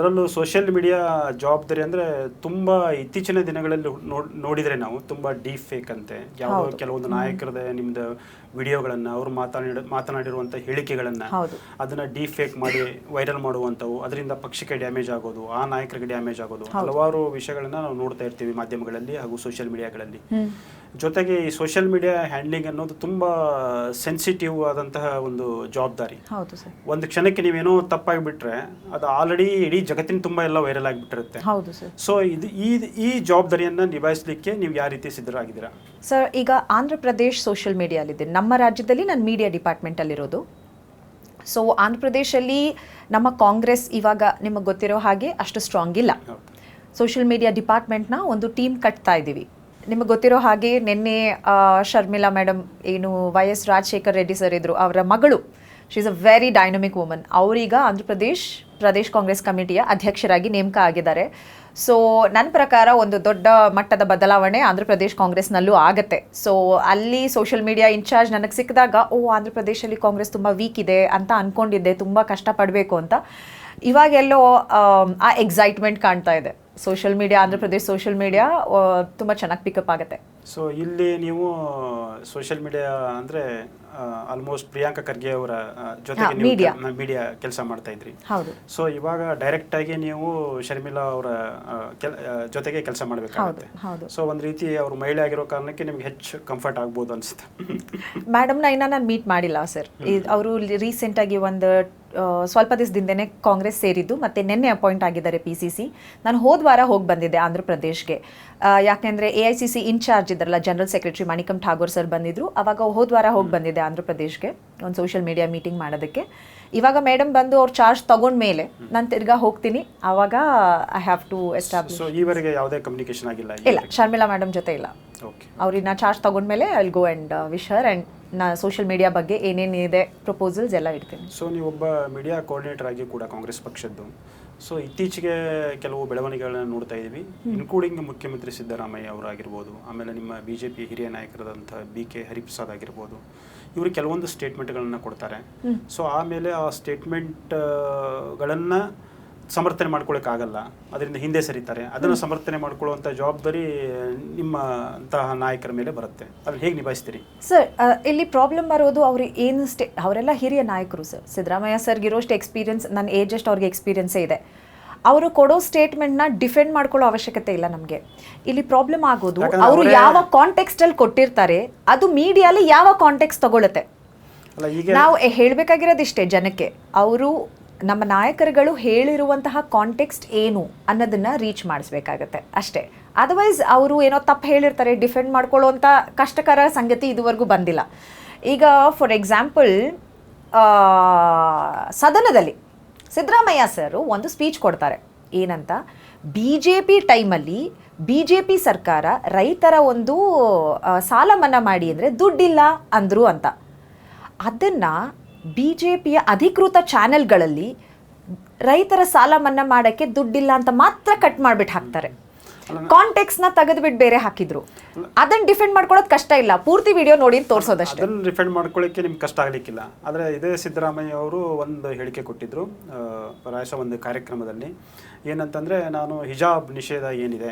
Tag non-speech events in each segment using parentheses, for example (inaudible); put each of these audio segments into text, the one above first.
ಅದರಲ್ಲೂ social media ಜವಾಬ್ದಾರಿ ಅಂದ್ರೆ ತುಂಬಾ ಇತ್ತೀಚಿನ ದಿನಗಳಲ್ಲಿ ನೋಡಿ ನೋಡಿದ್ರೆ ನಾವು ತುಂಬಾ ಡೀಪ್ ಫೇಕ್ ಅಂತೆ. ಯಾವ ಕೆಲವೊಂದು ನಾಯಕರದ ನಿಮ್ದು ವಿಡಿಯೋಗಳನ್ನು ಅವರು ಮಾತನಾಡಿ ಮಾತನಾಡಿರುವಂಥ ಹೇಳಿಕೆಗಳನ್ನು ಅದನ್ನು ಡೀಪ್ ಫೇಕ್ ಮಾಡಿ ವೈರಲ್ ಮಾಡುವಂಥವು ಅದರಿಂದ ಪಕ್ಷಕ್ಕೆ ಡ್ಯಾಮೇಜ್ ಆಗೋದು ಆ ನಾಯಕರಿಗೆ ಡ್ಯಾಮೇಜ್ ಆಗೋದು ಹಲವಾರು ವಿಷಯಗಳನ್ನು ನಾವು ನೋಡ್ತಾ ಇರ್ತೀವಿ ಮಾಧ್ಯಮಗಳಲ್ಲಿ ಹಾಗೂ ಸೋಷಿಯಲ್ ಮೀಡಿಯಾಗಳಲ್ಲಿ ಜೊತೆಗೆ ಈ ಸೋಷಿಯಲ್ ಮೀಡಿಯಾ ಹ್ಯಾಂಡ್ಲಿಂಗ್ ಅನ್ನೋದು ತುಂಬಾ ಸೆನ್ಸಿಟಿವ್ ಆದಂತಹ ಒಂದು ಜವಾಬ್ದಾರಿ. ಒಂದು ಕ್ಷಣಕ್ಕೆ ನೀವೇನೋ ತಪ್ಪಾಗಿ ಬಿಟ್ರೆ ಅದು ಆಲ್ರೆಡಿ ಇಡೀ ಜಗತ್ತಿನ ತುಂಬ ಎಲ್ಲ ವೈರಲ್ ಆಗಿಬಿಟ್ಟಿರುತ್ತೆ. ಹೌದು ಸರ್. ಸೊ ಇದು ಈ ಈ ಜವಾಬ್ದಾರಿಯನ್ನ ನಿಭಾಯಿಸಲಿಕ್ಕೆ ನೀವು ಯಾವ ರೀತಿ ಸಿದ್ಧರಾಗಿದ್ದೀರಾ? ಸರ್ ಈಗ ಆಂಧ್ರ ಪ್ರದೇಶ್ ಸೋಷಿಯಲ್ ಮೀಡಿಯಾಲಿದ್ದೀನಿ ನಮ್ಮ ರಾಜ್ಯದಲ್ಲಿ ನಾನು ಮೀಡಿಯಾ ಡಿಪಾರ್ಟ್ಮೆಂಟಲ್ಲಿರೋದು ಸೊ ಆಂಧ್ರ ಪ್ರದೇಶಲ್ಲಿ ನಮ್ಮ ಕಾಂಗ್ರೆಸ್ ಇವಾಗ ನಿಮಗೆ ಗೊತ್ತಿರೋ ಹಾಗೆ ಅಷ್ಟು ಸ್ಟ್ರಾಂಗ್ ಇಲ್ಲ. ಸೋಷಿಯಲ್ ಮೀಡಿಯಾ ಡಿಪಾರ್ಟ್ಮೆಂಟ್ನ ಒಂದು ಟೀಮ್ ಕಟ್ತಾ ಇದ್ದೀವಿ. ನಿಮಗೆ ಗೊತ್ತಿರೋ ಹಾಗೆ ನಿನ್ನೆ ಶರ್ಮಿಲಾ ಮೇಡಮ್ ಏನು Y S Rajashekar Reddy sir ಇದ್ರು ಅವರ ಮಗಳು. She is a very dynamic woman ಅವರೀಗ ಆಂಧ್ರ ಪ್ರದೇಶ್ ಪ್ರದೇಶ್ ಕಾಂಗ್ರೆಸ್ ಕಮಿಟಿಯ ಅಧ್ಯಕ್ಷರಾಗಿ ನೇಮಕ ಆಗಿದ್ದಾರೆ. ಸೊ ನನ್ನ ಪ್ರಕಾರ ಒಂದು ದೊಡ್ಡ ಮಟ್ಟದ ಬದಲಾವಣೆ ಆಂಧ್ರ ಪ್ರದೇಶ್ ಕಾಂಗ್ರೆಸ್ನಲ್ಲೂ ಆಗತ್ತೆ. ಸೊ ಅಲ್ಲಿ ಸೋಷಿಯಲ್ ಮೀಡಿಯಾ ಇನ್ಚಾರ್ಜ್ ನನಗೆ ಸಿಕ್ಕಿದಾಗ, ಓ, ಆಂಧ್ರ ಪ್ರದೇಶಲ್ಲಿ ಕಾಂಗ್ರೆಸ್ ತುಂಬ ವೀಕ್ ಇದೆ ಅಂತ ಅಂದ್ಕೊಂಡಿದ್ದೆ ತುಂಬ ಕಷ್ಟಪಡಬೇಕು ಅಂತ. ಇವಾಗೆಲ್ಲೋ, ಆ ಎಕ್ಸೈಟ್ಮೆಂಟ್ ಕಾಣ್ತಾ ಇದೆ. Social media Andhra Pradesh social media ತುಂಬಾ ಚೆನ್ನಾಗಿ ಪಿಕಪ್ ಆಗುತ್ತೆ. ಸೊ ಇಲ್ಲಿ ನೀವು ಸೋಷಿಯಲ್ ಮೀಡಿಯಾ ಅಂದ್ರೆ ಆಲ್ಮೋಸ್ಟ್ ಪ್ರಿಯಾಂಕಾ ಖರ್ಗೆ ಅವರ ಜೊತೆಗೆ ನೀವು ಮೀಡಿಯಾ ಕೆಲಸ ಮಾಡ್ತಾ ಇದ್ರಿ. ಹೌದು. ಸೊ ಇವಾಗ ಡೈರೆಕ್ಟ್ ಆಗಿ ನೀವು ಶರ್ಮಿಲಾ ಅವರ ಜೊತೆಗೆ ಕೆಲಸ ಮಾಡಬೇಕಾಗುತ್ತೆ. ಹೌದು. ಸೊ ಒಂದ್ ರೀತಿ ಅವರು ಮಹಿಳೆ ಆಗಿರೋ ಕಾರಣಕ್ಕೆ ನಿಮ್ಗೆ ಹೆಚ್ಚು ಕಂಫರ್ಟ್ ಆಗ್ಬೋದು ಅನ್ಸುತ್ತೆ. (laughs) ಮೇಡಮ್ನ ಇನ್ನ ನಾನು ಮೀಟ್ ಮಾಡಿಲ್ಲ ಸರ್ ಅವರು ರೀಸೆಂಟ್ ಆಗಿ ಒಂದು ಸ್ವಲ್ಪ ದಿವಸದಿಂದನೇ ಕಾಂಗ್ರೆಸ್ ಸೇರಿದ್ದು ಮತ್ತೆ ನಿನ್ನೆ ಅಪಾಯಿಂಟ್ ಆಗಿದ್ದಾರೆ ಪಿ ಸಿ ಸಿ ನಾನು ಹೋದ ವಾರ ಹೋಗಿ ಬಂದಿದ್ದೆ ಆಂಧ್ರ ಪ್ರದೇಶ್ಗೆ. ಯಾಕೆಂದರೆ A I C C incharge ಇದ್ದಾರಲ್ಲ general secretary Manickam Tagore sir ಬಂದಿದ್ರು. ಅವಾಗ ಹೋದ ವಾರ ಹೋಗಿ ಬಂದಿದ್ದೆ ಆಂಧ್ರ ಪ್ರದೇಶ್ಗೆ ಒಂದು ಸೋಷಿಯಲ್ ಮೀಡಿಯಾ ಮೀಟಿಂಗ್ ಮಾಡೋದಕ್ಕೆ. ಇವಾಗ ಮೇಡಮ್ ಬಂದು ಅವ್ರು ಚಾರ್ಜ್ ತಗೊಂಡ್ಮೇಲೆ ನಾನು ತಿರ್ಗಾ ಹೋಗ್ತೀನಿ. ಆವಾಗ I have to establish so ಈವರೆಗೆ ಯಾವುದೇ ಕಮ್ಯುನಿಕೇಶನ್ ಆಗಿಲ್ಲ ಇಲ್ಲ? ಶರ್ಮಿಳಾ ಮೇಡಮ್ ಜೊತೆ ಇಲ್ಲ. Okay in charge ತಗೊಂಡ್ಮೇಲೆ I'll go and wish her and ನಾ ಸೋಷಿಯಲ್ ಮೀಡಿಯಾ ಬಗ್ಗೆ ಏನೇನಿದೆ ಪ್ರಪೋಸಲ್ಸ್ ಎಲ್ಲ ಇಡ್ತೀನಿ. ಸೊ ನೀವೊಬ್ಬ ಮೀಡಿಯಾ ಕೋಆರ್ಡಿನೇಟರ್ ಆಗಿ ಕೂಡ ಕಾಂಗ್ರೆಸ್ ಪಕ್ಷದ್ದು. ಸೊ ಇತ್ತೀಚೆಗೆ ಕೆಲವು ಬೆಳವಣಿಗೆಗಳನ್ನ ನೋಡ್ತಾ ಇದ್ದೀವಿ. ಇನ್ಕ್ಲೂಡಿಂಗ್ ಮುಖ್ಯಮಂತ್ರಿ ಸಿದ್ದರಾಮಯ್ಯ ಅವರಾಗಿರ್ಬೋದು ಆಮೇಲೆ ನಿಮ್ಮ ಬಿ ಜೆ ಪಿ ಹಿರಿಯ ನಾಯಕರಾದಂಥ ಬಿ ಕೆ ಹರಿಪ್ರಸಾದ್ ಆಗಿರ್ಬೋದು ಇವರು ಕೆಲವೊಂದು ಸ್ಟೇಟ್ಮೆಂಟ್ಗಳನ್ನ ಕೊಡ್ತಾರೆ. ಸೊ ಆಮೇಲೆ ಆ ಸ್ಟೇಟ್ಮೆಂಟ್ಗಳನ್ನು ಸಮರ್ಥನೆ ಮಾಡ್ಕೊಳಕ್ಕಾಗಲ್ಲ ಅದರಿಂದ ಹಿಂದೆ ಸರಿತಾರೆ. ಅದನ್ನು ಸಮರ್ಥನೆ ಮಾಡ್ಕೊಳ್ಳುವಂಥ ಜವಾಬ್ದಾರಿ ನಿಮ್ಮ ಅಂತಹ ನಾಯಕರ ಮೇಲೆ ಬರುತ್ತೆ. ಅದನ್ನ ಹೇಗೆ ನಿಭಾಯಿಸ್ತೀರಿ? ಸರ್ ಇಲ್ಲಿ ಪ್ರಾಬ್ಲಮ್ ಬರೋದು ಅವ್ರ ಏನು ಸ್ಟೇ ಅವರೆಲ್ಲ ಹಿರಿಯ ನಾಯಕರು ಸರ್. ಸಿದ್ದರಾಮಯ್ಯ ಸರ್ಗೆ ಇರೋಷ್ಟು ಎಕ್ಸ್ಪೀರಿಯನ್ಸ್ ನನ್ನ ಏಜ್ ಅಷ್ಟು ಅವ್ರಿಗೆ ಎಕ್ಸ್ಪೀರಿಯನ್ಸೇ ಇದೆ. ಅವರು ಕೊಡೋ ಸ್ಟೇಟ್ಮೆಂಟ್ನ ಡಿಫೆಂಡ್ ಮಾಡ್ಕೊಳ್ಳೋ ಅವಶ್ಯಕತೆ ಇಲ್ಲ ನಮಗೆ. ಇಲ್ಲಿ ಪ್ರಾಬ್ಲಮ್ ಆಗೋದು ಅವರು ಯಾವ ಕಾಂಟೆಕ್ಸ್ಟಲ್ಲಿ ಕೊಟ್ಟಿರ್ತಾರೆ ಅದು ಮೀಡಿಯಾಲಿ ಯಾವ ಕಾಂಟೆಕ್ಸ್ಟ್ ತಗೊಳ್ಳುತ್ತೆ ನಾವು ಹೇಳಬೇಕಾಗಿರೋದಿಷ್ಟೇ ಜನಕ್ಕೆ. ಅವರು ನಮ್ಮ ನಾಯಕರುಗಳು ಹೇಳಿರುವಂತಹ ಕಾಂಟೆಕ್ಸ್ಟ್ ಏನು ಅನ್ನೋದನ್ನ ರೀಚ್ ಮಾಡಿಸ್ಬೇಕಾಗತ್ತೆ. ಅಷ್ಟೇ. ಅದರ್ವೈಸ್ ಅವರು ಏನೋ ತಪ್ಪು ಹೇಳಿರ್ತಾರೆ ಡಿಫೆಂಡ್ ಮಾಡ್ಕೊಳ್ಳುವಂಥ ಕಷ್ಟಕರ ಸಂಗತಿ ಇದುವರೆಗೂ ಬಂದಿಲ್ಲ. ಈಗ ಫಾರ್ ಎಕ್ಸಾಂಪಲ್ ಸದನದಲ್ಲಿ ಸಿದ್ದರಾಮಯ್ಯ ಸರ್ ಒಂದು ಸ್ಪೀಚ್ ಕೊಡ್ತಾರೆ. ಏನಂತ? ಬಿ ಜೆ ಪಿ ಟೈಮಲ್ಲಿ ಬಿ ಜೆ ಪಿ ಸರ್ಕಾರ ರೈತರ ಒಂದು ಸಾಲ ಮನ್ನಾ ಮಾಡಿ ಅಂದರೆ ದುಡ್ಡಿಲ್ಲ ಅಂದರು ಅಂತ. ಅದನ್ನ ಬಿ ಜೆ ಪಿಯ ಅಧಿಕೃತ ಚಾನೆಲ್ಗಳಲ್ಲಿ ರೈತರ ಸಾಲ ಮನ್ನಾ ಮಾಡೋಕ್ಕೆ ದುಡ್ಡಿಲ್ಲ ಅಂತ ಮಾತ್ರ ಕಟ್ ಮಾಡಿಬಿಟ್ಟು ಹಾಕ್ತಾರೆ. ಕಾಂಟೆಕ್ಸ್ನ ತೆಗೆದ್ಬಿಟ್ಟು ಬೇರೆ ಹಾಕಿದ್ರು. ಅದನ್ನ ಡಿಫೆಂಡ್ ಮಾಡ್ಕೊಳ್ಳೋದು ಕಷ್ಟ ಇಲ್ಲ. ಪೂರ್ತಿ ವಿಡಿಯೋ ನೋಡಿ ತೋರಿಸೋದಷ್ಟೇ. ಅದನ್ನ ರಿಫಂಡ್ ಮಾಡ್ಕೊಳ್ಳಿಕ್ಕೆ ನಿಮ್ಗೆ ಕಷ್ಟ ಆಗಲಿಕ್ಕಿಲ್ಲ. ಆದರೆ ಇದೇ ಸಿದ್ದರಾಮಯ್ಯ ಅವರು ಒಂದು ಹೇಳಿಕೆ ಕೊಟ್ಟಿದ್ರು ಆ, ಪ್ರಾಯಶಃ ಒಂದು ಕಾರ್ಯಕ್ರಮದಲ್ಲಿ. ಏನಂತಂದ್ರೆ ನಾನು ಹಿಜಾಬ್ ನಿಷೇಧ ಏನಿದೆ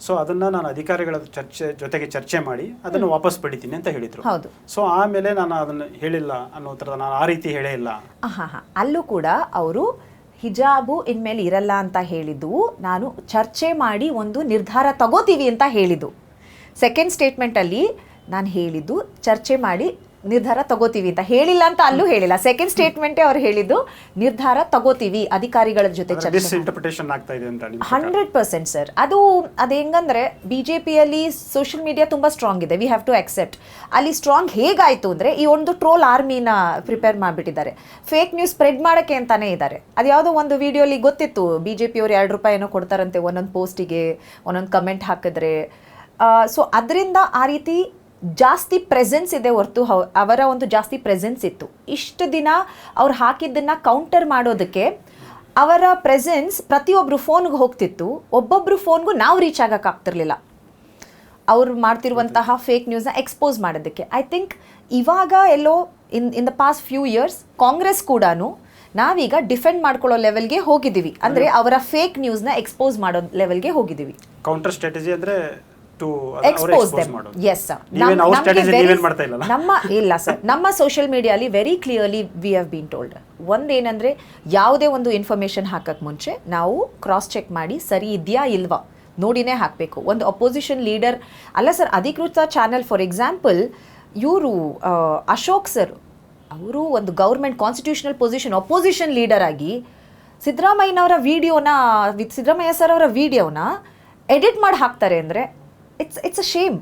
ಸೊ ಅದನ್ನ ನಾನು ಅಧಿಕಾರಿಗಳ ಚರ್ಚೆ ಜೊತೆಗೆ ಚರ್ಚೆ ಮಾಡಿ ಅದನ್ನು ವಾಪಸ್ ಪಡಿತೀನಿ ಅಂತ ಹೇಳಿದ್ರು. ಹೌದು. ಸೊ ಆಮೇಲೆ ನಾನು ಅದನ್ನು ಹೇಳಿಲ್ಲ ಅನ್ನೋ ಥರದ ನಾನು ಆ ರೀತಿ ಹೇಳೇ ಇಲ್ಲ. ಅಲ್ಲೂ ಕೂಡ ಅವರು ಹಿಜಾಬು ಇನ್ಮೇಲೆ ಇರಲ್ಲ ಅಂತ ಹೇಳಿದ್ದು, ನಾನು ಚರ್ಚೆ ಮಾಡಿ ಒಂದು ನಿರ್ಧಾರ ತಗೋತೀವಿ ಅಂತ ಹೇಳಿದ್ದು. ಸೆಕೆಂಡ್ ಸ್ಟೇಟ್ಮೆಂಟಲ್ಲಿ ನಾನು ಹೇಳಿದ್ದು, ಚರ್ಚೆ ಮಾಡಿ ನಿರ್ಧಾರ ತಗೋತೀವಿ ಅಂತ ಹೇಳಿಲ್ಲ ಅಂತ ಅಲ್ಲೂ ಹೇಳಿಲ್ಲ. ಸೆಕೆಂಡ್ ಸ್ಟೇಟ್ಮೆಂಟೇ ಅವ್ರು ಹೇಳಿದ್ದು ನಿರ್ಧಾರ ತಗೋತೀವಿ ಅಧಿಕಾರಿಗಳ ಜೊತೆ ಚರ್ಚೆ. ಹಂಡ್ರೆಡ್ ಪರ್ಸೆಂಟ್ ಸರ್ ಅದು ಅದು ಹೆಂಗಂದ್ರೆ ಬಿ ಜೆ ಪಿಯಲ್ಲಿ ಸೋಷಿಯಲ್ ಮೀಡಿಯಾ ತುಂಬಾ ಸ್ಟ್ರಾಂಗ್ ಇದೆ. ವಿ ಹ್ಯಾವ್ ಟು ಅಕ್ಸೆಪ್ಟ್ ಅಲ್ಲಿ ಸ್ಟ್ರಾಂಗ್ ಹೇಗಾಯಿತು ಅಂದ್ರೆ ಈ ಒಂದು ಟ್ರೋಲ್ ಆರ್ಮಿನ ಪ್ರಿಪೇರ್ ಮಾಡಿಬಿಟ್ಟಿದ್ದಾರೆ. ಫೇಕ್ ನ್ಯೂಸ್ ಸ್ಪ್ರೆಡ್ ಮಾಡಕ್ಕೆ ಅಂತಾನೆ ಇದ್ದಾರೆ. ಅದು ಯಾವುದೋ ಒಂದು ವಿಡಿಯೋಲಿ ಗೊತ್ತಿತ್ತು ಬಿ ಜೆ ಪಿಯವ್ರು ಎರಡು ರೂಪಾಯಿ ಏನೋ ಕೊಡ್ತಾರಂತೆ ಒಂದೊಂದು ಪೋಸ್ಟಿಗೆ ಒಂದೊಂದು ಕಮೆಂಟ್ ಹಾಕಿದ್ರೆ. ಸೊ ಅದರಿಂದ ಆ ರೀತಿ ಜಾಸ್ತಿ ಪ್ರೆಸೆನ್ಸ್ ಇದೆ ಹೊರತು ಅವರ ಒಂದು ಜಾಸ್ತಿ ಪ್ರೆಸೆನ್ಸ್ ಇತ್ತು. ಇಷ್ಟು ದಿನ ಅವ್ರು ಹಾಕಿದ್ದನ್ನ ಕೌಂಟರ್ ಮಾಡೋದಕ್ಕೆ ಅವರ ಪ್ರೆಸೆನ್ಸ್ ಪ್ರತಿಯೊಬ್ಬರು ಫೋನ್ಗೆ ಹೋಗ್ತಿತ್ತು. ಒಬ್ಬೊಬ್ರು ಫೋನ್ಗೂ ನಾವು ರೀಚ್ ಆಗೋಕ್ಕಾಗ್ತಿರ್ಲಿಲ್ಲ ಅವ್ರು ಮಾಡ್ತಿರುವಂತಹ ಫೇಕ್ ನ್ಯೂಸ್ನ ಎಕ್ಸ್ಪೋಸ್ ಮಾಡೋದಕ್ಕೆ. ಐ ಥಿಂಕ್ ಇವಾಗ ಎಲ್ಲೋ in in the past few years Congress ಕೂಡ ನಾವೀಗ ಡಿಫೆಂಡ್ ಮಾಡ್ಕೊಳ್ಳೋ ಲೆವೆಲ್ಗೆ ಹೋಗಿದ್ದೀವಿ. ಅಂದ್ರೆ ಅವರ ಫೇಕ್ ನ್ಯೂಸ್ನ ಎಕ್ಸ್ಪೋಸ್ ಮಾಡೋ ಲೆವೆಲ್ಗೆ ಹೋಗಿದ್ದೀವಿ. ಕೌಂಟರ್ ಸ್ಟ್ರಾಟಜಿ ಅಂದ್ರೆ ಎಕ್ಸ್ಪೋಸ್ ದೆಮ್ ಎಸ್ ಸರ್ ನಮ್ಮ ಇಲ್ಲ ಸರ್ ನಮ್ಮ social ಮೀಡಿಯಾಲಿ very clearly we have been told ಒಂದೇನಂದ್ರೆ ಯಾವುದೇ ಒಂದು ಇನ್ಫಾರ್ಮೇಶನ್ ಹಾಕಕ್ ಮುಂಚೆ ನಾವು ಕ್ರಾಸ್ ಚೆಕ್ ಮಾಡಿ ಸರಿ ಇದೆಯಾ ಇಲ್ವಾ ನೋಡಿನೇ ಹಾಕಬೇಕು. ಒಂದು ಅಪೋಸಿಷನ್ ಲೀಡರ್ ಅಲ್ಲ ಸರ್ ಅಧಿಕೃತ ಚಾನೆಲ್ ಫಾರ್ ಎಕ್ಸಾಂಪಲ್ ಇವರು ಅಶೋಕ್ ಸರ್ ಅವರು ಒಂದು government constitutional position opposition leader ಆಗಿ ಸಿದ್ದರಾಮಯ್ಯನವರ ವಿಡಿಯೋನ ವಿತ್ ಸಿದ್ದರಾಮಯ್ಯ ಸರ್ ಅವರ ವಿಡಿಯೋನ ಎಡಿಟ್ ಮಾಡಿ ಹಾಕ್ತಾರೆ ಅಂದರೆ ಇಟ್ಸ್ ಇಟ್ಸ್ ಅ ಶೇಮ್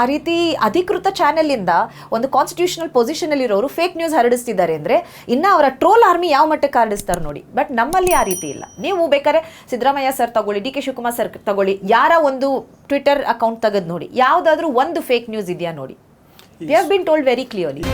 ಆ ರೀತಿ ಅಧಿಕೃತ ಚಾನೆಲಿಂದ ಒಂದು ಕಾನ್ಸ್ಟಿಟ್ಯೂಷನಲ್ ಪೊಸಿಷನಲ್ಲಿರೋರು ಫೇಕ್ ನ್ಯೂಸ್ ಹರಡಿಸ್ತಿದ್ದಾರೆ ಅಂದರೆ ಇನ್ನು ಅವರ ಟ್ರೋಲ್ ಆರ್ಮಿ ಯಾವ ಮಟ್ಟಕ್ಕೆ ಹರಡಿಸ್ತಾರೆ ನೋಡಿ. ಬಟ್ ನಮ್ಮಲ್ಲಿ ಆ ರೀತಿ ಇಲ್ಲ. ನೀವು ಬೇಕಾದ್ರೆ ಸಿದ್ದರಾಮಯ್ಯ ಸರ್ ತಗೊಳ್ಳಿ, ಡಿ ಕೆ ಶಿವಕುಮಾರ್ ಸರ್ ತಗೊಳ್ಳಿ, ಯಾರ ಒಂದು ಟ್ವಿಟರ್ ಅಕೌಂಟ್ ತೆಗೆದು ನೋಡಿ. ಯಾವುದಾದ್ರೂ ಒಂದು ಫೇಕ್ ನ್ಯೂಸ್ ಇದೆಯಾ ನೋಡಿ. We have been told very clearly